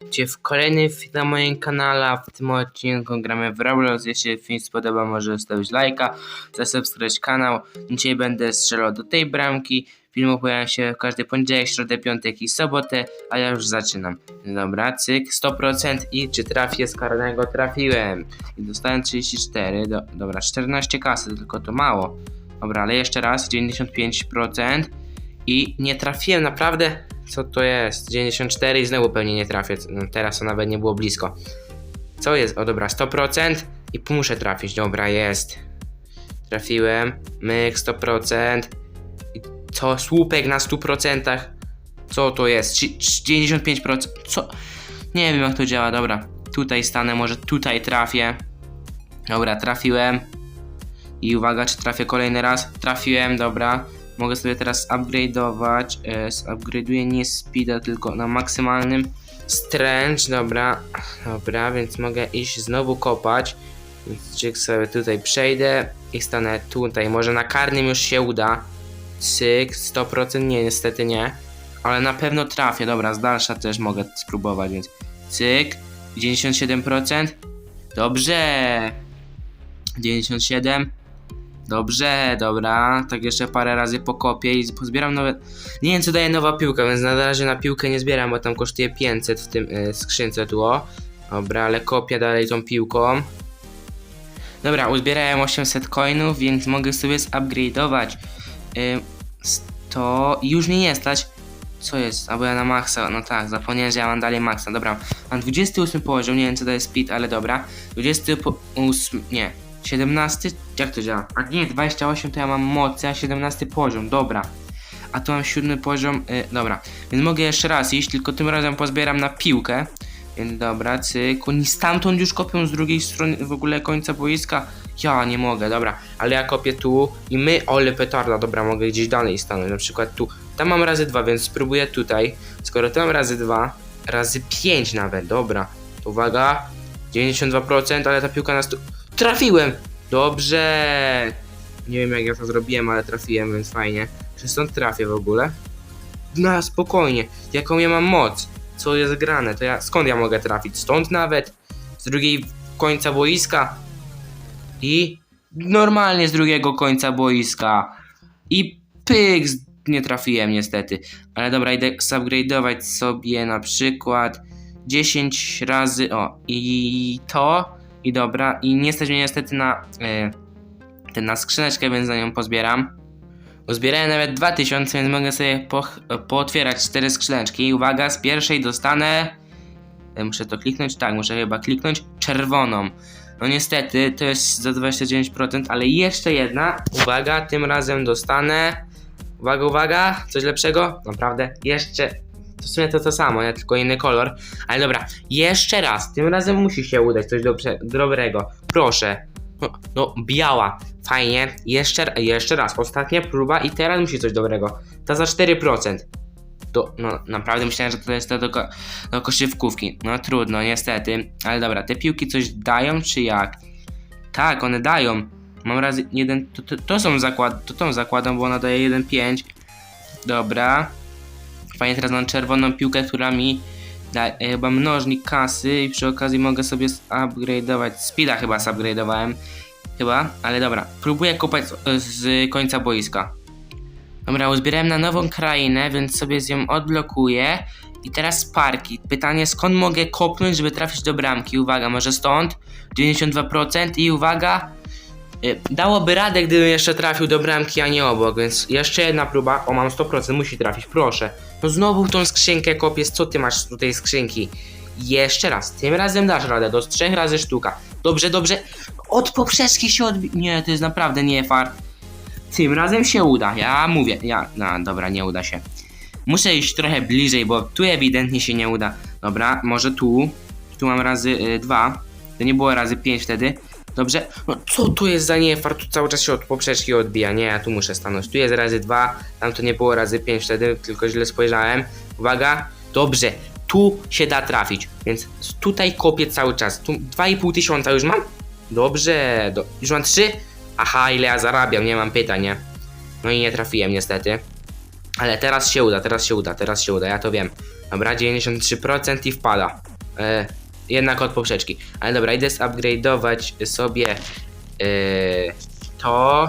Witajcie w kolejnym filmie na moim kanale, w tym odcinku gramy w Roblox. Jeśli film spodoba, może zostawić lajka, zasubskrybować kanał. Dzisiaj będę strzelał do tej bramki. Filmy pojawiają się każdy poniedziałek, środę, piątek i sobotę, a ja już zaczynam. Dobra, cyk, 100% i czy trafię z karnego? Trafiłem. I dostałem 34, do, dobra, 14 kasy, tylko to mało. Dobra, ale jeszcze raz, 95% i nie trafiłem, naprawdę? Co to jest? 94 i znowu pewnie nie trafię. No, teraz to nawet nie było blisko. Co jest? O dobra, 100% i muszę trafić. Dobra, jest. Trafiłem. Myk 100%. I co? Słupek na 100%. Co to jest? Trzy- trzy- 95%. Co? Nie wiem jak to działa. Dobra. Tutaj stanę, może tutaj trafię. Dobra, trafiłem. I uwaga, czy trafię kolejny raz? Trafiłem, dobra. Mogę sobie teraz upgrade'ować. E, upgrade'uję nie speeda, tylko na maksymalnym strength. Dobra, dobra, więc mogę iść znowu kopać. Więc czyk sobie tutaj przejdę i stanę tutaj. Może na karnym już się uda. Cyk, 100% nie, niestety nie. Ale na pewno trafię. Dobra, z dalsza też mogę spróbować, więc cyk. 97%. Dobrze. 97. Dobrze, dobra. Tak jeszcze parę razy pokopię i pozbieram nowe. Nie wiem, co daje nowa piłka, więc na razie na piłkę nie zbieram, bo tam kosztuje 500 w tym y, skrzynce tu. o. Dobra, ale kopię dalej tą piłką. Dobra, uzbierałem 800 coinów, więc mogę sobie zupgrade'ować. Y, 100 i już mnie nie stać. Co jest? Albo ja na maksa, no tak, zapomniałem, że ja mam dalej maksa. Dobra, mam 28 poziom, nie wiem co to jest speed, ale dobra. 28, nie, 17? Jak to działa? A nie, 28 to ja mam mocy, a 17 poziom, dobra. A tu mam 7 poziom, y, dobra. Więc mogę jeszcze raz iść, tylko tym razem pozbieram na piłkę. Więc dobra, cyk. Oni stamtąd już kopią z drugiej strony w ogóle końca boiska. Ja nie mogę, dobra. Ale ja kopię tu i my, ole petarda, dobra, mogę gdzieś dalej stanąć, na przykład tu. Tam mam razy 2, więc spróbuję tutaj. Skoro tam razy 2, razy 5 nawet, dobra. Uwaga, 92%, ale ta piłka nas tu... Trafiłem! Dobrze! Nie wiem jak ja to zrobiłem, ale trafiłem, więc fajnie. Czy stąd trafię w ogóle? No spokojnie, jaką ja mam moc? Co jest grane? To ja skąd ja mogę trafić? Stąd nawet? Z drugiej końca boiska? I normalnie z drugiego końca boiska. I pyk! Nie trafiłem niestety. Ale dobra, idę upgrade'ować sobie na przykład 10 razy. O, i to. I dobra, i nie stać mnie niestety na, ten, na skrzyneczkę, więc za nią pozbieram. Uzbierałem nawet 2000, więc mogę sobie poch- pootwierać 4 skrzyneczki. Uwaga, z pierwszej dostanę. e, Muszę to kliknąć? Tak, muszę chyba kliknąć czerwoną. No niestety, to jest za 29%, ale jeszcze jedna. Uwaga, tym razem dostanę. Uwaga, uwaga, coś lepszego? Naprawdę, jeszcze. W sumie to to samo, ja tylko inny kolor. Ale dobra, jeszcze raz. Tym razem musi się udać coś dobrze, dobrego. Proszę. No, no, biała. Fajnie. Jeszcze, jeszcze raz. Ostatnia próba i teraz musi coś dobrego. Ta za 4%. To, no, naprawdę myślałem, że to jest to do, ko- do koszywkówki. No trudno, niestety. Ale dobra, te piłki coś dają, czy jak? Tak, one dają. Mam razy jeden. To, to, to są zakład. To tą zakładam, bo ona daje 1,5. Dobra. Fajnie, teraz mam czerwoną piłkę, która mi da e, chyba mnożnik kasy i przy okazji mogę sobie upgrade'ować. Speeda chyba upgrade'owałem. Chyba, ale dobra. Próbuję kopać z, z końca boiska. Dobra, uzbierałem na nową krainę, więc sobie z ją odblokuję. I teraz parki. Pytanie, skąd mogę kopnąć, żeby trafić do bramki? Uwaga, może stąd? 92% i uwaga, dałoby radę, gdybym jeszcze trafił do bramki, a nie obok, więc jeszcze jedna próba. O, mam 100%, musi trafić, proszę. No znowu tą skrzynkę kopiesz, co ty masz do tej skrzynki? Jeszcze raz, tym razem dasz radę, do trzech razy sztuka. Dobrze, dobrze. Od poprzeczki się odbi... Nie, to jest naprawdę nie fart. Tym razem się uda, ja mówię, ja... No, dobra, nie uda się. Muszę iść trochę bliżej, bo tu ewidentnie się nie uda. Dobra, może tu. Tu mam razy y, dwa. To nie było razy pięć wtedy. Dobrze. No co tu jest za niefart? Tu cały czas się od poprzeczki odbija. Nie, ja tu muszę stanąć. Tu jest razy dwa. Tam to nie było razy pięć wtedy, tylko źle spojrzałem. Uwaga. Dobrze. Tu się da trafić. Więc tutaj kopię cały czas. Tu 2,5 tysiąca już mam? Dobrze. Do... Już mam trzy? Aha, ile ja zarabiam, nie mam pytań, nie? No i nie trafiłem niestety. Ale teraz się uda, teraz się uda, teraz się uda, ja to wiem. Dobra, 93% i wpada. E, jednak od poprzeczki. Ale dobra, idę zupgrade'ować sobie e, to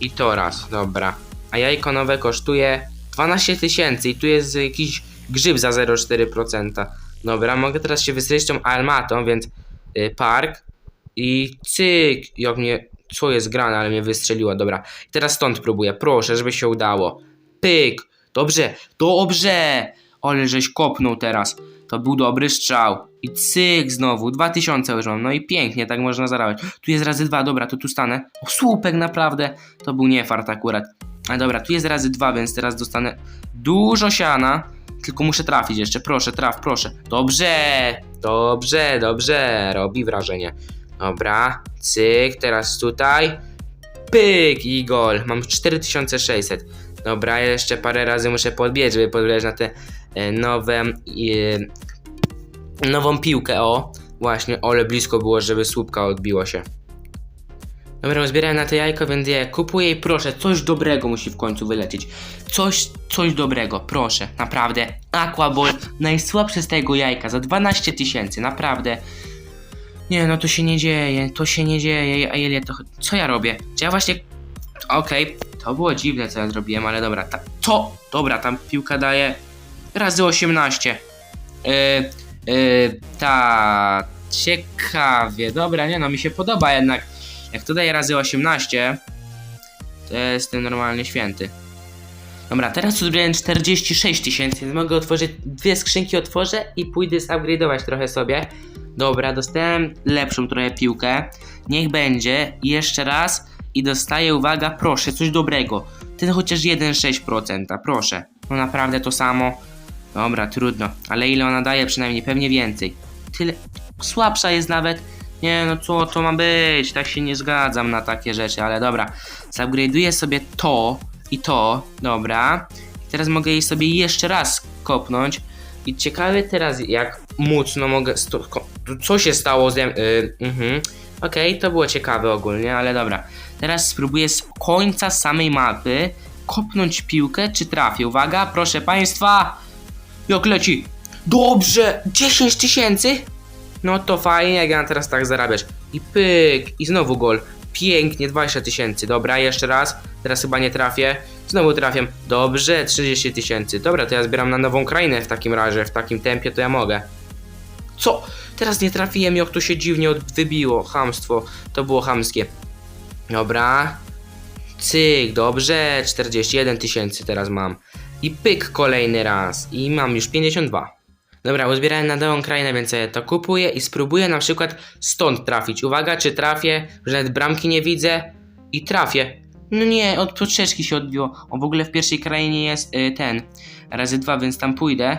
i to raz, dobra. A jajko nowe kosztuje 12 tysięcy i tu jest jakiś grzyb za 0,4%. Dobra, mogę teraz się wystrzelić tą armatą, więc y, park i cyk, jak mnie, co jest grane, ale mnie wystrzeliło, dobra. I teraz stąd próbuję, proszę, żeby się udało. Pyk, dobrze, dobrze, ale żeś kopnął teraz. To był dobry strzał. I cyk znowu, 2000 już mam, no i pięknie, tak można zarabiać. Tu jest razy dwa, dobra, to tu stanę. O, słupek naprawdę, to był nie fart akurat. Ale dobra, tu jest razy dwa, więc teraz dostanę dużo siana. Tylko muszę trafić jeszcze, proszę, traf, proszę. Dobrze, dobrze, dobrze, robi wrażenie. Dobra, cyk, teraz tutaj. Pyk i gol. Mam 4600. Dobra, jeszcze parę razy muszę podbiec, żeby podbiec na te nowe, e, nową piłkę. O, właśnie, ole blisko było, żeby słupka odbiło się. Dobra, zbierałem na to jajko, więc je kupuję i proszę, coś dobrego musi w końcu wylecieć. Coś, coś dobrego, proszę, naprawdę. Aquaball, najsłabsze z tego jajka, za 12 tysięcy, naprawdę. Nie, no to się nie dzieje, to się nie dzieje, a ile to... Co ja robię? Czy ja właśnie... Okej, to było dziwne, co ja zrobiłem, ale dobra, ta... To! Dobra, tam piłka daje razy 18. Yy, yy, ta... Ciekawie, dobra, nie no, mi się podoba jednak. Jak to daje razy 18, to ja jestem normalnie święty. Dobra, teraz uzbierałem 46 tysięcy, więc mogę otworzyć dwie skrzynki, otworzę i pójdę zupgrade'ować trochę sobie. Dobra, dostałem lepszą trochę piłkę. Niech będzie. Jeszcze raz. I dostaję, uwaga, proszę, coś dobrego. Ten chociaż 1,6%, proszę. No naprawdę to samo. Dobra, trudno. Ale ile ona daje? Przynajmniej pewnie więcej. Tyle. Słabsza jest nawet. Nie no co to ma być? Tak się nie zgadzam na takie rzeczy, ale dobra. Zupgrade'uję sobie to i to. Dobra. I teraz mogę jej sobie jeszcze raz kopnąć. I ciekawe teraz jak mocno mogę... Co się stało z... Yy. Okej, to było ciekawe ogólnie, ale dobra. Teraz spróbuję z końca samej mapy kopnąć piłkę, czy trafię. Uwaga, proszę państwa. Jak leci? Dobrze! 10 tysięcy? No to fajnie, jak ja teraz tak zarabiasz. I pyk, i znowu gol. Pięknie, 20 tysięcy. Dobra, jeszcze raz. Teraz chyba nie trafię. Znowu trafię. Dobrze, 30 tysięcy. Dobra, to ja zbieram na nową krainę w takim razie. W takim tempie to ja mogę. Co? Teraz nie trafiłem, jak to się dziwnie wybiło. Hamstwo. To było hamskie. Dobra. Cyk, dobrze. 41 tysięcy teraz mam. I pyk kolejny raz. I mam już 52. Dobra, uzbierałem na nową krainę, więc ja to kupuję i spróbuję na przykład stąd trafić. Uwaga, czy trafię, że nawet bramki nie widzę i trafię. No nie, od poprzeczki się odbiło. O, w ogóle w pierwszej krainie jest y, ten, razy dwa, więc tam pójdę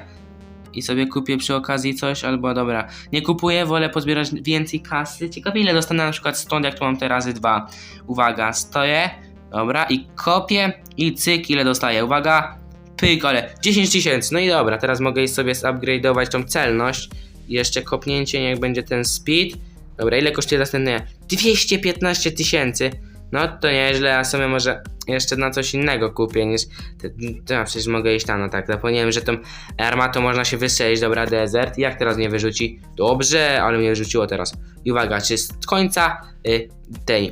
i sobie kupię przy okazji coś, albo dobra, nie kupuję, wolę pozbierać więcej kasy. Ciekawe ile dostanę na przykład stąd, jak tu mam te razy dwa. Uwaga, stoję, dobra, i kopię i cyk, ile dostaję. Uwaga, pyk, ale 10 tysięcy, no i dobra, teraz mogę sobie zupgrade'ować tą celność jeszcze kopnięcie, niech będzie ten speed. Dobra, ile kosztuje następne? 215 tysięcy. No to nieźle, a sobie może jeszcze na coś innego kupię niż... To przecież mogę iść tam, no tak, zapomniałem, że tą armatą można się wystrzelić, dobra, desert. Jak teraz mnie wyrzuci? Dobrze, ale mnie wyrzuciło teraz. I uwaga, czy z końca y, tej, y,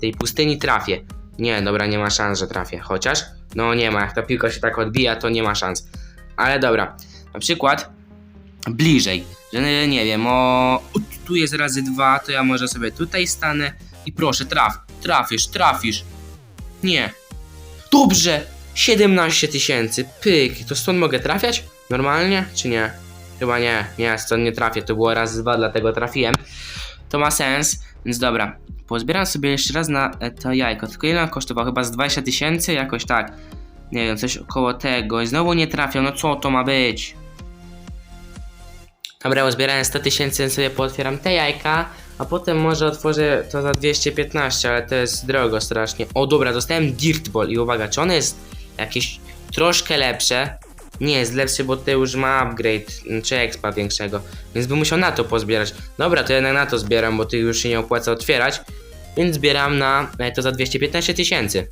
tej pustyni trafię? Nie, dobra, nie ma szans, że trafię. Chociaż, no nie ma, jak ta piłka się tak odbija, to nie ma szans. Ale dobra, na przykład bliżej, że nie, wiem, o tu jest razy dwa, to ja może sobie tutaj stanę i proszę, traf, trafisz, trafisz. Nie. Dobrze, 17 tysięcy, pyk, to stąd mogę trafiać? Normalnie, czy nie? Chyba nie, nie, stąd nie trafię, to było raz dwa, dlatego trafiłem. To ma sens, więc dobra. Pozbieram sobie jeszcze raz na e, to jajko, tylko ile on? Chyba z 20 tysięcy? Jakoś tak. Nie wiem, coś około tego. I znowu nie trafią, no co to ma być? Dobra, uzbierałem 100 tysięcy, sobie pootwieram te jajka, a potem może otworzę to za 215, ale to jest drogo strasznie. O dobra, dostałem Dirt Ball i uwaga, czy one jest jakieś troszkę lepsze? Nie, jest lepszy, bo to już ma upgrade, czy expa większego, więc bym musiał na to pozbierać. Dobra, to jednak na to zbieram, bo tych już się nie opłaca otwierać, więc zbieram na e, to za 215 tysięcy.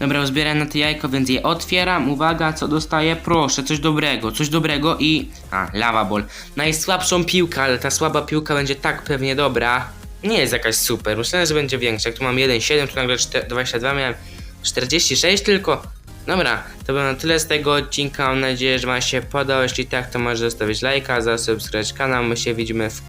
Dobra, uzbieram na to jajko, więc je otwieram. Uwaga, co dostaję? Proszę, coś dobrego, coś dobrego i... A, lava ball. Najsłabszą piłkę, ale ta słaba piłka będzie tak pewnie dobra. Nie jest jakaś super, myślałem, że będzie większa. Jak tu mam 1,7, tu nagle 4, 22, miałem 46 tylko. Dobra, to było na tyle z tego odcinka. Mam nadzieję, że Wam się podobał. Jeśli tak, to może zostawić lajka, zasubskrybować kanał. My się widzimy w